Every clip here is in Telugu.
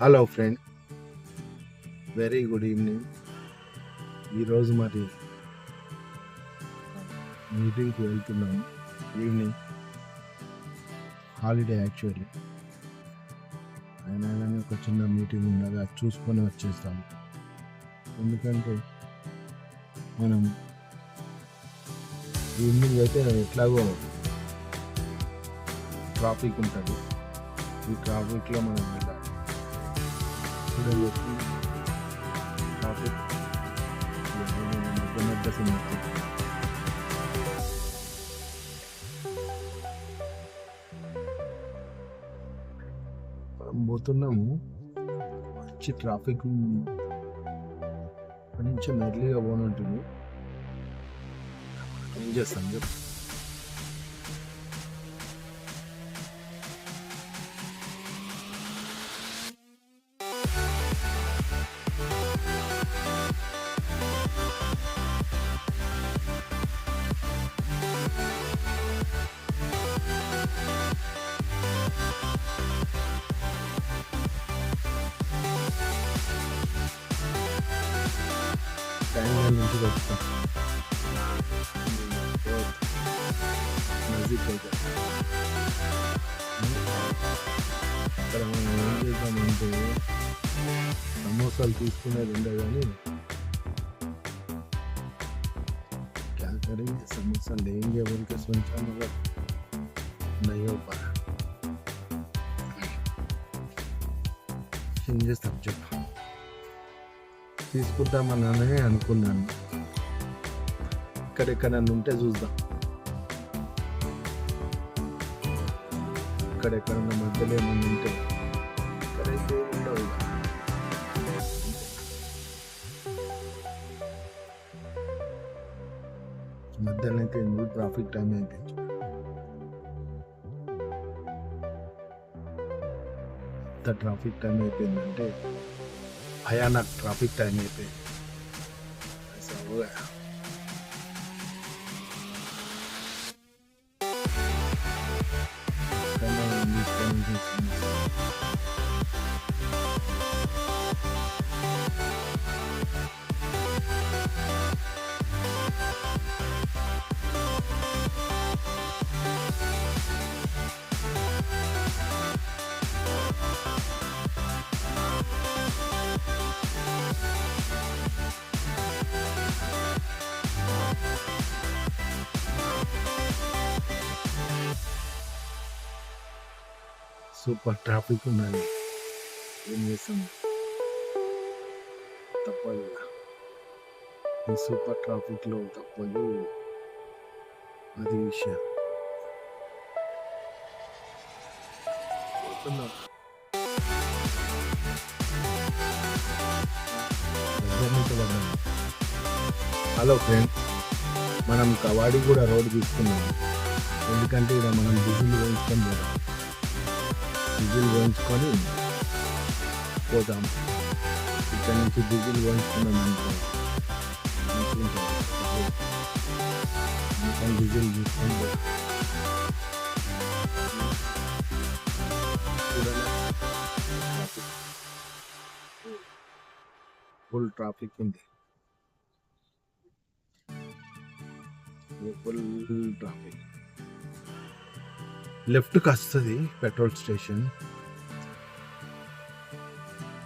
Hello friend very good evening ఈరోజు మరి మీటింగ్కి వెళ్తున్నాం. ఈవినింగ్ హాలిడే యాక్చువల్లీ అయినా ఒక చిన్న మీటింగ్ ఉన్నది. అది చూసుకొని వచ్చేస్తాం. ఎందుకంటే మనం ఈవినింగ్ అయితే ఎట్లాగో ట్రాఫిక్ ఉంటుంది. ఈ ట్రాఫిక్లో మనం వెళ్ళాలి టాపిక్ ట్రాఫిక్ మధ్య మధ్య మనం పోతున్నాము. మంచి ట్రాఫిక్ కొంచెం ఎర్లీగా పోనుంటుంది ఏం చేస్తాం చెప్పు. టైం నుంచి వస్తాం నజీక్ అయితే అక్కడ మనం ఏం చేద్దామంటే సమోసాలు తీసుకునేది ఉండే కానీ क्या करेंगे समोसा लेंगे बोल के सोचा मगर नहीं हो पा ఏం చేస్తాం చెప్పు తీసుకుంటామని అనుకున్నాను ఎక్కడెక్కడ ఉంటే చూద్దాం. ఇక్కడెక్కడన్నా మధ్యలో ఏమన్నా ఉంటే. ఎక్కడైతే ఉండవు మధ్యలో అయితే ఎందుకు ట్రాఫిక్ టైం అయితే. ఎంత ట్రాఫిక్ టైం అయిపోయిందంటే భయానక్ ట్రాఫిక్ టైం అయిపోయింది. సూపర్ ట్రాఫిక్ ఉన్నది ఏం చేస్తాం తప్పదు. ఈ సూపర్ ట్రాఫిక్లో తప్పదు అది విషయం. హలో ఫ్రెండ్స్ మనం కవాడి కూడా రోడ్ తీసుకున్నాం ఎందుకంటే ఇక్కడ మనం డీజిల్ వేయించుకొని పోదాం డీజిల్ వేయించుకొని పోదాం ఇక్కడ నుంచి డీజిల్ వేయించుకున్నాం అనుకో మంచిగా ఉంటుంది. మొత్తం డీజిల్ తీసుకొని పోదాం. చూడండి. ట్రాఫిక్. ఫుల్ ట్రాఫిక్ ఉంది ఫుల్ ట్రాఫిక్ లెఫ్ట్కి వస్తుంది పెట్రోల్ స్టేషన్.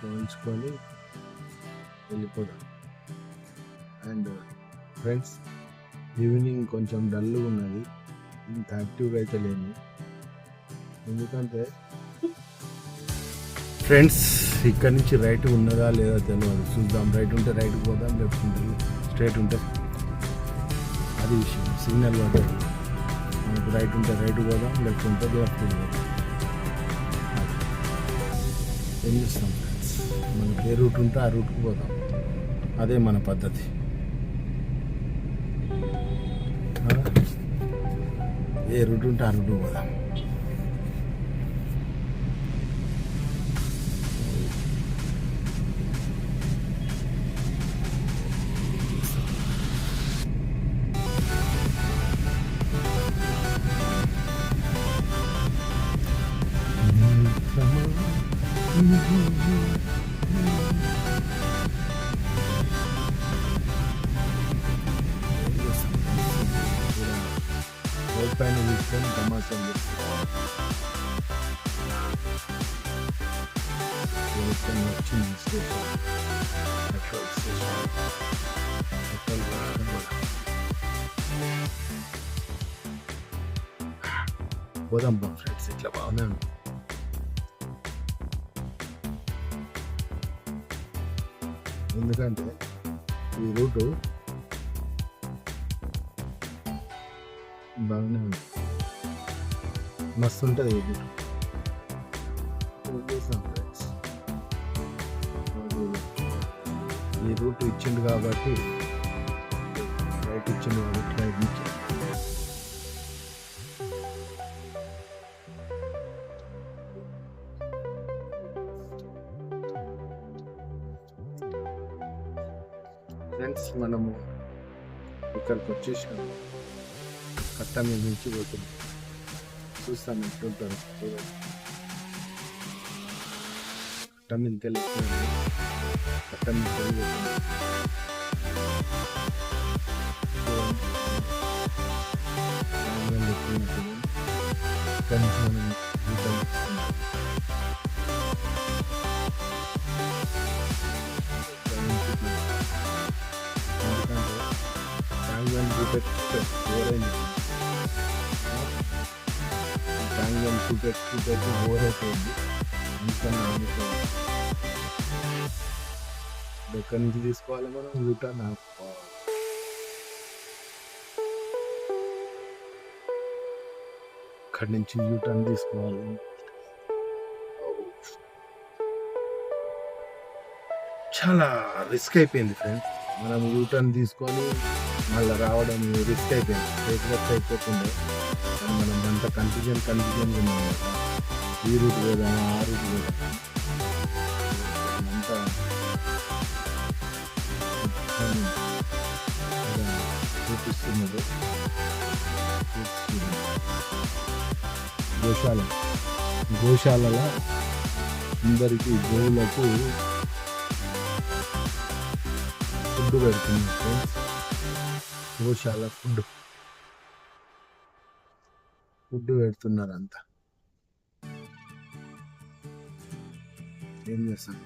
పోయించుకొని వెళ్ళిపోదాం. అండ్ ఫ్రెండ్స్ ఈవినింగ్ కొంచెం డల్గా ఉన్నది. ఇంత యాక్టివ్గా అయితే లేను. ఎందుకంటే ఫ్రెండ్స్ ఇక్కడ నుంచి రైట్ ఉన్నదా లేదా తెలియదు చూద్దాం. రైట్ ఉంటే రైట్ పోదాం లెఫ్ట్ ఉంటే స్ట్రైట్ ఉంటే అది విషయం. సిగ్నల్ పడుతుంది మనకు రైట్ ఉంటే రైట్ పోదాం లెఫ్ట్ ఉంటే లెఫ్ట్ పోదాం. ఏం చేస్తాం? ఫ్రెండ్స్ మనకి ఏ రూట్ ఉంటే ఆ రూట్కి పోదాం. అదే మన పద్ధతి. ఏ రూట్ ఉంటే ఆ రూట్ పోదాం. పైన తీసుకొని తమాషా చేస్తాం వచ్చింది స్టేషన్ పెట్రోల్ స్టేషన్ పెట్రోల్ పోదాం బా ఫ్రెండ్స్ ఇట్లా బాగానే ఉంది ఎందుకంటే ఈ రూటు బాగానే ఉంది. మస్తు ఉంటుంది ఇది రూట్ ఈ రూట్ ఇచ్చిండు కాబట్టి రైట్ ఇచ్చిండు కాబట్టి రైట్ ఇచ్చిండు ఫ్రెండ్స్ మనము ఇక్కడికి వచ్చేసాము కట్ట మీద నుంచి పోతున్నాం చూస్తాను ఎట్లుంటారు చూడండి కట్ట మీదకి వెళ్ళిపోయాము కట్ట మీదకి వెళ్ళిపోతున్నాం ఇక్కడ నుంచి మనం ఎందుకంటే ఓరైపోయింది అందుకని అందుకోవాలి ఎక్కడి నుంచి తీసుకోవాలి మనం రిటర్న్ ఆపుకోవాలి అక్కడి నుంచి యూటర్న్ తీసుకోవాలి చాలా రిస్క్ అయిపోయింది ఫ్రెండ్ మనం యూటర్న్ తీసుకొని మళ్ళీ రావడం రిస్క్ అయిపోయింది. స్ట్రేట్ లెఫ్ట్ అయిపోతుండే. మనం అంత కన్ఫ్యూజన్ కన్ఫ్యూజన్ ఉన్నాం. ఈ రూట్ పోదాం ఆ రూట్ పోదాం అంతా గోశాల. గోశాలలో అందరికీ గోవులకు ఫుడ్ పెడుతుంది ఫ్రెండ్స్ గోశాల ఫుడ్. ఫుడ్ పెడుతున్నారు అంతా ఏం చేస్తాం?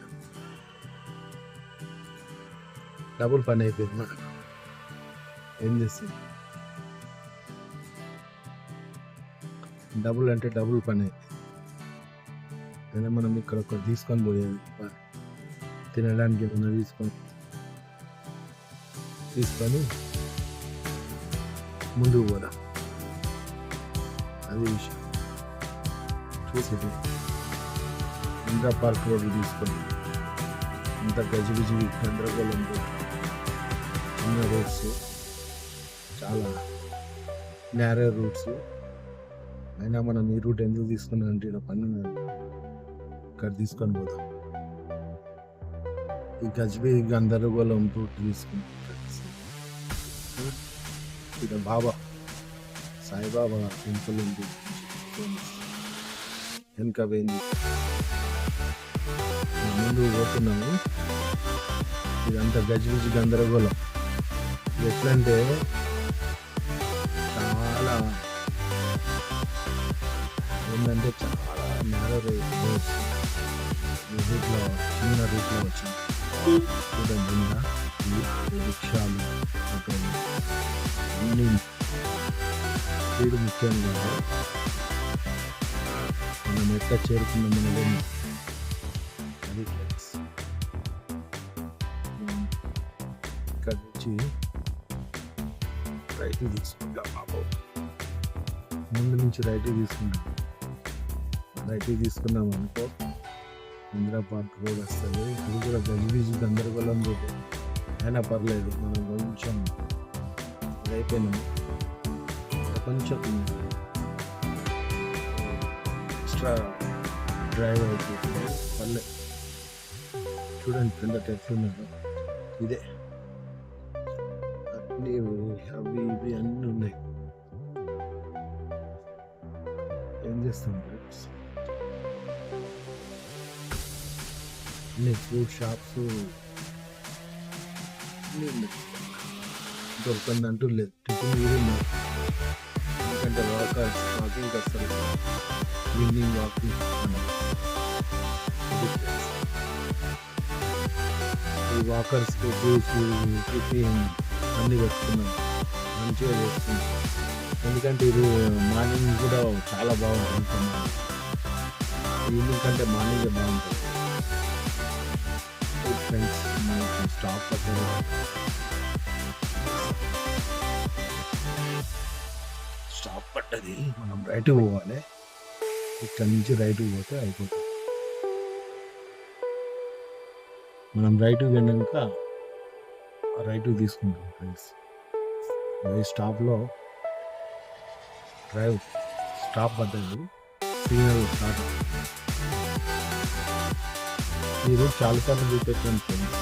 డబుల్ పని అయిపోయింది మనకు. ఏం చేస్తాం? డబుల్ అంటే డబుల్ పని. అయిపోయింది కానీ మనం ఇక్కడ ఒకటి తీసుకొని పోయేది తినడానికి ఏమన్నా తీసుకొని తీసుకొని ముందుకు పోదాం. అది విషయం. చూసి ఇంద్రా పార్క్ రోడ్డు తీసుకొని ఇంత గజిబిజి గందరగోళం చిన్న రోడ్స్ చాలా నేరే రూట్స్ అయినా మనం ఈ రూట్ ఎందుకు తీసుకున్నాం అంటే ఇక్కడ పని ఇక్కడ తీసుకొని పోదాం. ఈ గజిబిజి గందరగోళం రూట్ తీసుకుని ఇక్కడ బాబా సాయిబాబా టెంపుల్ ఉంది వెనుక పోయింది. ముందు పోతున్నాము. ఇదంతా గజిబిజి గందరగోళం. ఇది ఎట్లంటే చాలా ఏంటంటే చాలా నేరో రూట్లో చిన్న రూట్లో వచ్చింది. చూడండి రిక్షాలు. అక్కడ అన్ని స్పీడ్ ముఖ్యం మనం ఎట్లా చేరుకున్నాం అది ఇక్కడ నుంచి రైట్ తీసుకుంటాం బాబు. ముందు నుంచి రైట్ తీసుకుంటాం. రైట్ తీసుకున్నాం అనుకో ఇందిరా పార్క్ రోడ్ వస్తుంది. ఇది కూడా గజిబిజి గందరగోళం రోడ్ అయినా పర్లేదు మనం కొంచెం ఇది అయిపోయినాము కొంచెం ఎక్స్ట్రా డ్రైవ్ అయిపోతుంది పర్లేదు చూడండి కింద ఎట్లున్నారు ఇదే. అన్నీ అవి ఇవి అన్నీ ఉన్నాయి. ఏం చేస్తాం ఫ్రెండ్స్ అన్ని ఫ్రూట్ షాప్స్ అన్నీ ఉన్నాయి. దొరకందంటూ లేదు. టిఫిన్ కూడా ఎందుకంటే వాకర్స్ వాకింగ్ వస్తారు ఈవినింగ్ వాకింగ్ ఈ వాకర్స్కి జ్యూస్ టిఫిన్ అన్నీ పెట్టుకున్నాం మంచిగా చేస్తున్నాం ఎందుకంటే ఇది మార్నింగ్ కూడా చాలా బాగుంటుంది ఈవినింగ్ కంటే మార్నింగే బాగుంటుంది. ఫ్రెండ్స్ మనకి స్టాప్ పట్టదు అది మనం రైట్ పోవాలి. ఇక్కడ నుంచి రైట్ పోతే అయిపోతుంది. మనం రైట్ వెళ్ళాక రైట్ తీసుకుంటాం ఫ్రెండ్స్ అదే స్టాప్లో డ్రైవ్ స్టాప్ పడ్డది సిగ్నల్ స్టార్ట్ మీరు రూట్ చాలాసార్లు చూపెట్టాను ఫ్రెండ్స్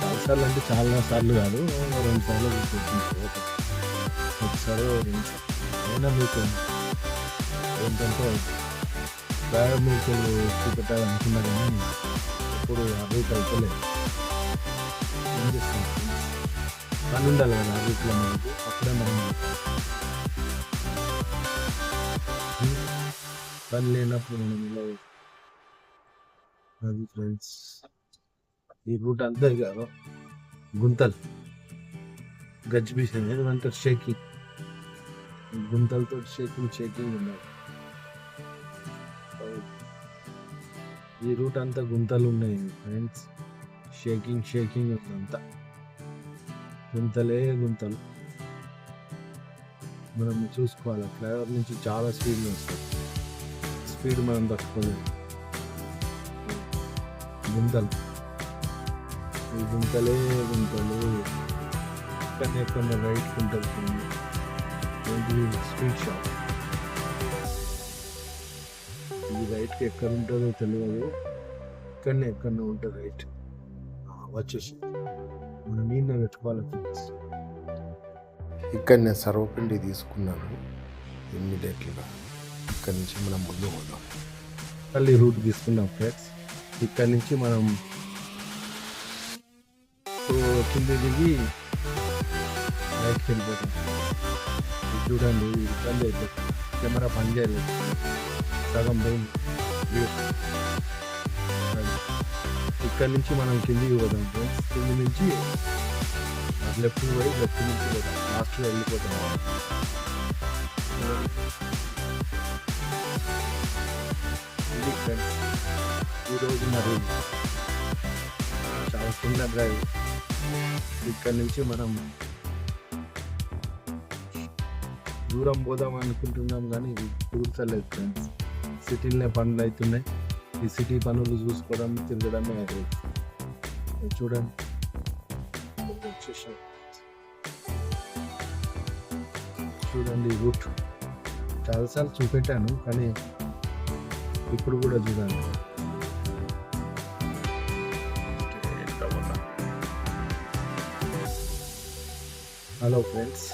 చాలాసార్లు అంటే చాలా సార్లు కాదు రెండు సార్లు చూపెట్టాను. ఒకసారి అయినా మీకు ఏంటంటే డ్రైవర్ మీకు చూపెట్టాలనుకున్నా కానీ ఇప్పుడు ఆ రూట్ ఏం చేస్తాం? పని ఉండాలి కదా ఆ రూట్లో మనకు. అప్పుడే మనం పని లేనప్పుడు మనం ఇలా అది ఫ్రెండ్స్ ఈ రూట్ అంతా కాదు గుంతలు. గజ్బిషన్ ఏదంటారు షేకింగ్. గుంతలతో షేకింగ్ షేకింగ్ ఉన్నాయి. ఈ రూట్ అంతా గుంతలు ఉన్నాయి ఫ్రెండ్స్. షేకింగ్ షేకింగ్ అంతా. గుంతలే గుంతలు. మనం చూసుకోవాలి. ఫ్లైఓవర్ నుంచి చాలా స్పీడ్ వస్తుంది స్పీడ్ మనం తట్టుకోలేము. గుంతలు. ఈ గుంతలే గుంతలు. ఎక్కడ ఎక్కడ రైట్ గుంటలు ఏంటి స్ట్రీట్ ఇది రైట్ ఎక్కడ ఉంటుందో తెలియదు. ఇక్కడనే ఎక్కడ ఉంటుంది రైట్. వచ్చేసి. మనం నీళ్ళ పెట్టుకోవాలి ఫ్రెండ్స్ ఇక్కడ నేను సర్వపిండి తీసుకున్నాను. ఇమ్మీడియట్గా ఇక్కడ నుంచి మనం ముందు పోదాం. మళ్ళీ రూట్ తీసుకున్నాం ఫ్రెండ్స్. ఇక్కడ నుంచి మనం కింద దిగి రైట్కి వెళ్ళిపోతాం. చూడండి ఇబ్బంది అయిపోయింది కెమెరా పని చేయలేదు. సగం పోయింది ఇక్కడ నుంచి మనం కిందికి పోదాం ఫ్రెండ్స్ కింది నుంచి లెఫ్ట్ పోయి లెఫ్ట్ నుంచి పోతాం లాస్ట్లో వెళ్ళిపోతాం. ఇది ఫ్రెండ్స్ ఈరోజు మరి చాలా చిన్న డ్రైవ్ ఇక్కడ నుంచి మనం దూరం పోదాం అనుకుంటున్నాం కానీ ఇది కుదరలేదు ఫ్రెండ్స్ సిటీలోనే పనులు అవుతున్నాయి. ఈ సిటీ పనులు చూసుకోవడం తిరగడమే అది. చూడండి. చూడండి రూట్. చాలాసార్లు చూపెట్టాను కానీ ఇప్పుడు కూడా చూడండి హలో ఫ్రెండ్స్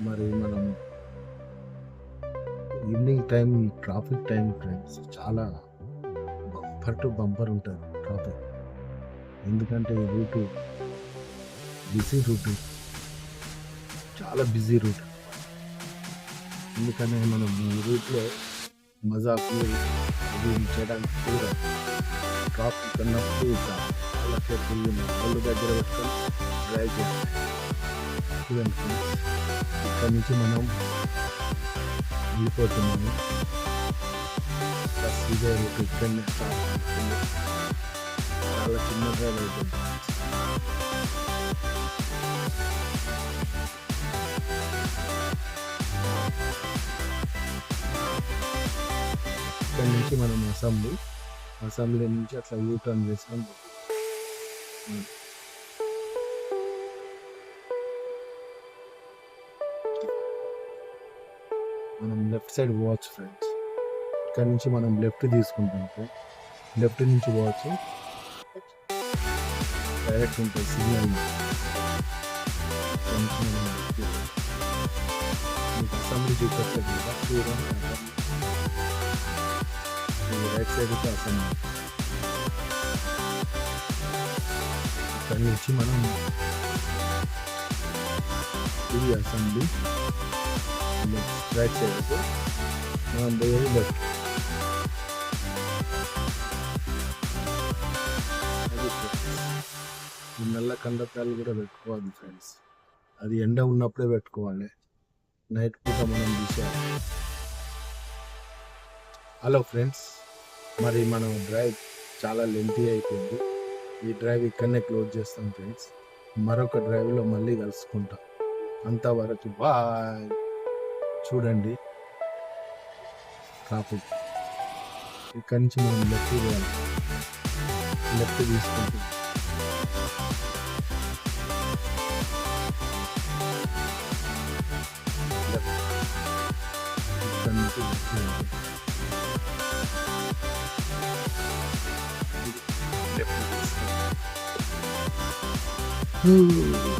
మరి మనం evening time traffic time friends చాలా బంపర్ టు బంపర్ ఉంటుంది ట్రాఫిక్ ఎందుకంటే ఈ రూటు బిజీ రూటు చాలా బిజీ రూట్ ఎందుకంటే మనం ఈ రూట్లో మజాకు చేయడానికి కూడా ట్రాఫిక్ అన్నప్పుడు చాలా కేర్ఫుల్ దగ్గర పెట్టుకొని డ్రైవ్ చేయాలి. ఇక్కడ నుంచి మనం వెళ్ళిపోతున్నాము. బస్ ఇదే రూట్ చాలా చిన్నగా డ్రైవ్ ఇక్కడ నుంచి మనం అసెంబ్లీ. అసెంబ్లీ నుంచి అట్లా యూ టర్న్ చేసుకొని లెఫ్ట్ సైడ్ వాచ్ ఫ్రెండ్స్. ఇక్కడ నుంచి మనం లెఫ్ట్ తీసుకుంటుంటే లెఫ్ట్ నుంచి వాచ్. డైరెక్ట్ ఉంటుంది signal assembly right side assembly ఇక్కడ నుంచి మనం ఇది అసెంబ్లీ లెఫ్ట్ రైట్ సైడ్ మనం పోయేది లెఫ్ట్ ఈ నల్ల కండకాలు కూడా పెట్టుకోవాలి ఫ్రెండ్స్ అది ఎండ ఉన్నప్పుడే పెట్టుకోవాలి. నైట్ పూట మనం తీసేయాలి. హలో ఫ్రెండ్స్ మరి మనం డ్రైవ్ చాలా లెంతీ అయిపోయింది. ఈ డ్రైవ్ ఇక్కడనే క్లోజ్ చేస్తాం ఫ్రెండ్స్ మరొక డ్రైవ్లో మళ్ళీ కలుసుకుంటాం. అంతవరకు బాయ్ చూడండి. ట్రాఫిక్ ఇక్కడి నుంచి మనం లెఫ్ట్ పోవాలి లెఫ్ట్ తీసుకుంటాం. లెఫ్ట్ ఇక్కడి